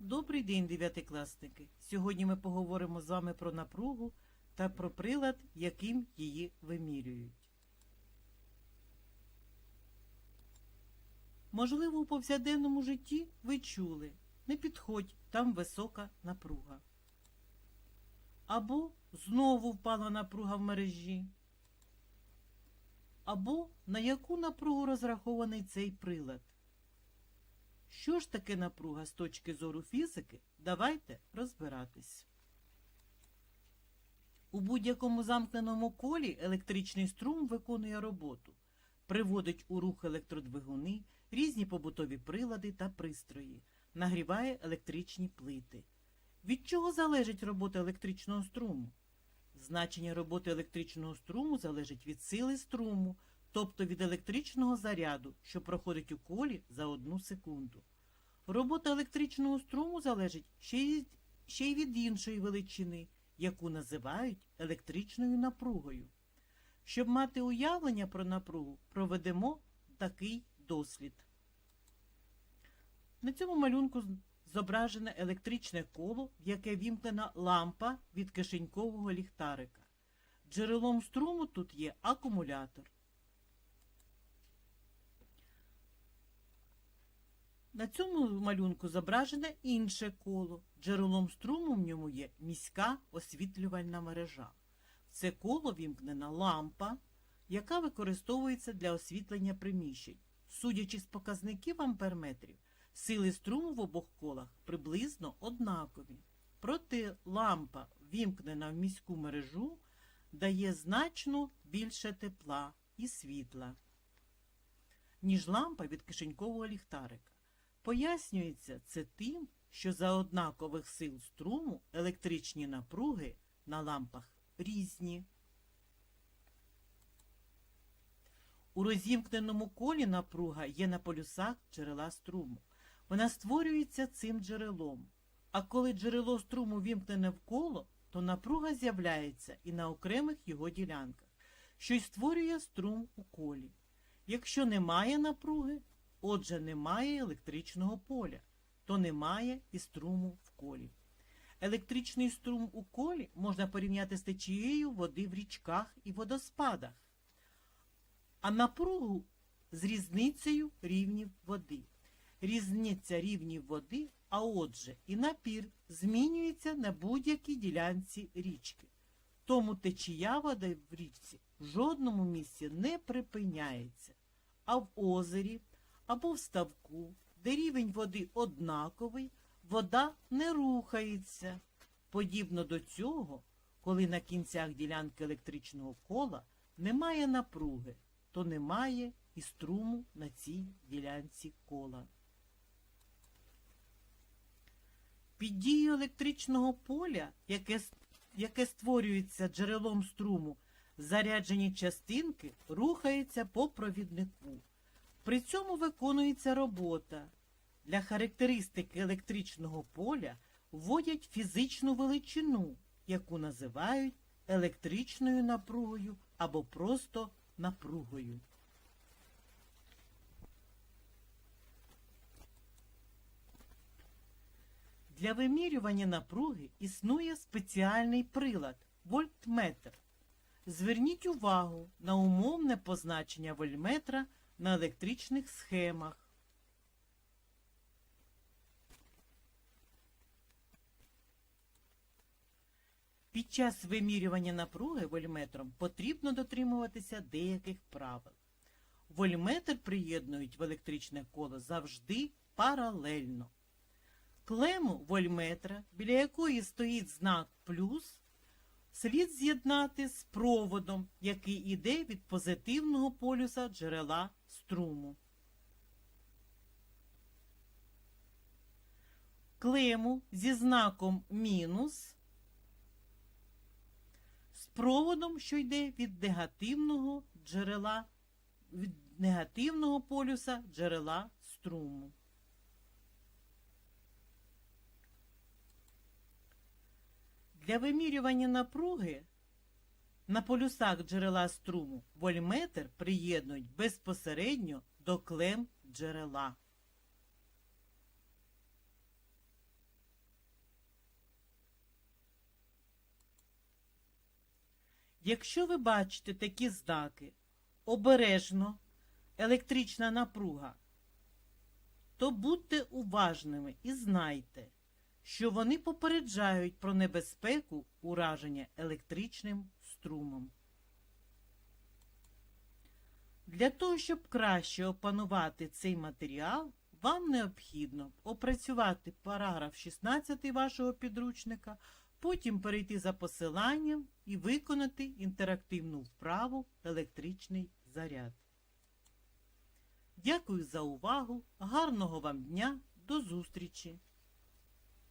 Добрий день, дев'ятикласники! Сьогодні ми поговоримо з вами про напругу та про прилад, яким її вимірюють. Можливо, у повсякденному житті ви чули не підходь, там висока напруга. Або знову впала напруга в мережі. Або на яку напругу розрахований цей прилад. Що ж таке напруга з точки зору фізики? Давайте розбиратись. У будь-якому замкненому колі електричний струм виконує роботу, приводить у рух електродвигуни, різні побутові прилади та пристрої, нагріває електричні плити. Від чого залежить робота електричного струму? Значення роботи електричного струму залежить від сили струму, тобто від електричного заряду, що проходить у колі за одну секунду. Робота електричного струму залежить ще й, від іншої величини, яку називають електричною напругою. Щоб мати уявлення про напругу, проведемо такий дослід. На цьому малюнку зображене електричне коло, в яке вімкнена лампа від кишенькового ліхтарика. Джерелом струму тут є акумулятор. На цьому малюнку зображене інше коло. Джерелом струму в ньому є міська освітлювальна мережа. В це коло вімкнена лампа, яка використовується для освітлення приміщень. Судячи з показників амперметрів, сили струму в обох колах приблизно однакові. Проте лампа, вімкнена в міську мережу, дає значно більше тепла і світла, ніж лампа від кишенькового ліхтарика. Пояснюється це тим, що за однакових сил струму електричні напруги на лампах різні. У розімкненому колі напруга є на полюсах джерела струму. Вона створюється цим джерелом. А коли джерело струму вімкнене в коло, то напруга з'являється і на окремих його ділянках, що й створює струм у колі. Якщо немає напруги, отже немає електричного поля, то немає і струму в колі. Електричний струм у колі можна порівняти з течією води в річках і водоспадах, а напругу з різницею рівнів води. Різниця рівнів води, а отже, і напір змінюється на будь-якій ділянці річки. Тому течія води в річці в жодному місці не припиняється, а в озері або в ставку, де рівень води однаковий, вода не рухається. Подібно до цього, коли на кінцях ділянки електричного кола немає напруги, то немає і струму на цій ділянці кола. Під дією електричного поля, яке, яке створюється джерелом струму, заряджені частинки рухаються по провіднику. При цьому виконується робота. Для характеристики електричного поля вводять фізичну величину, яку називають електричною напругою або просто напругою. Для вимірювання напруги існує спеціальний прилад вольтметр. Зверніть увагу на умовне позначення вольтметра на електричних схемах. Під час вимірювання напруги вольметром потрібно дотримуватися деяких правил. Вольметр приєднують в електричне коло завжди паралельно. Клему вольметра, біля якої стоїть знак плюс, слід з'єднати з проводом, який іде від позитивного полюса джерела струму. Клему зі знаком мінус з проводом, що йде від негативного джерела, від негативного полюса джерела струму. Для вимірювання напруги на полюсах джерела струму вольметр приєднують безпосередньо до клем джерела. Якщо ви бачите такі знаки обережно електрична напруга, то будьте уважними і знайте, що вони попереджають про небезпеку ураження електричним струмом. Для того, щоб краще опанувати цей матеріал, вам необхідно опрацювати параграф 16 вашого підручника, потім перейти за посиланням і виконати інтерактивну вправу електричний заряд. Дякую за увагу, гарного вам дня, до зустрічі!